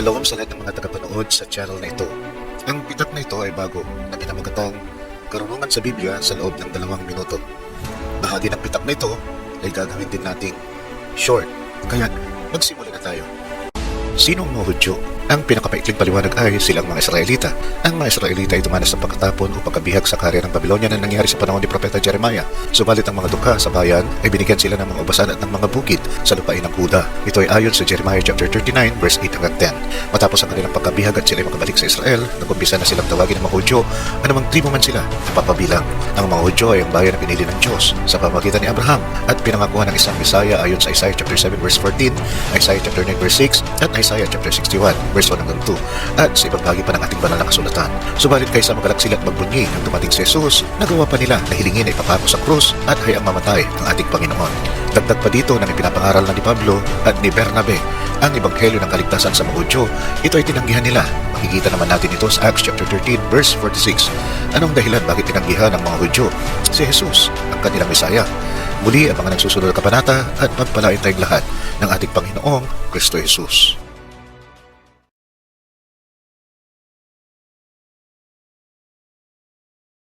Shalom sa lahat ng mga tagapanood sa channel na ito. Ang bitak na ito ay bago na pinamagatang karunungan sa Biblia sa loob ng dalawang minuto. Bahagi ng bitak na ito ay gagawin din nating short. Kaya magsimula na tayo. Sinong mga Hudyo? Ang pinakapaikling paliwanag ay silang mga Israelita. Ang mga Israelita ay dumanas ng pagkatapon o pagkabihag sa karya ng Babylonia na nangyari sa panahon ni Propeta Jeremiah. Subalit ang mga dukha sa bayan ay binigyan sila ng mga ubasan at ng mga bukid sa lupain ng Huda. Ito ay ayon sa Jeremiah chapter 39 verse 8 hanggang 10. Matapos ang kanilang pagkabihag at sila ay makabalik sa Israel, nagumpisa na silang tawagin ng mga Hudyo, anumang tribo man sila, napapabilang. Ang mga Hudyo ay ang bayan na pinili ng Diyos sa pamagitan ni Abraham at pinangakuhan ng isang Misaya ayon sa Isaiah chapter 7 verse 14, Isaiah chapter 9 verse 6 at Isaiah chapter 61 verse 1 hanggang 2 at sa ibang bahagi pa ng ating banal na kasulatan. Subalit kaysa magalak sila at magbunyi nang dumating si Jesus, nagawa pa nila na hilingin ay papako sa krus at hayang mamatay ang ating Panginoon. Dagdag pa dito na ipinapangaral na ni Pablo at ni Bernabe ang ebanghelyo ng kaligtasan sa mga Hudyo, ito ay tinanggihan nila. Makikita naman natin ito sa Acts chapter 13 verse 46. Anong dahilan bakit tinanggihan ng mga Hudyo? Si Jesus, ang kanilang Mesaya. Muli ang mga nagsusunod na kabanata at magpalain tayong lahat ng ating Panginoong Kristo Jesus.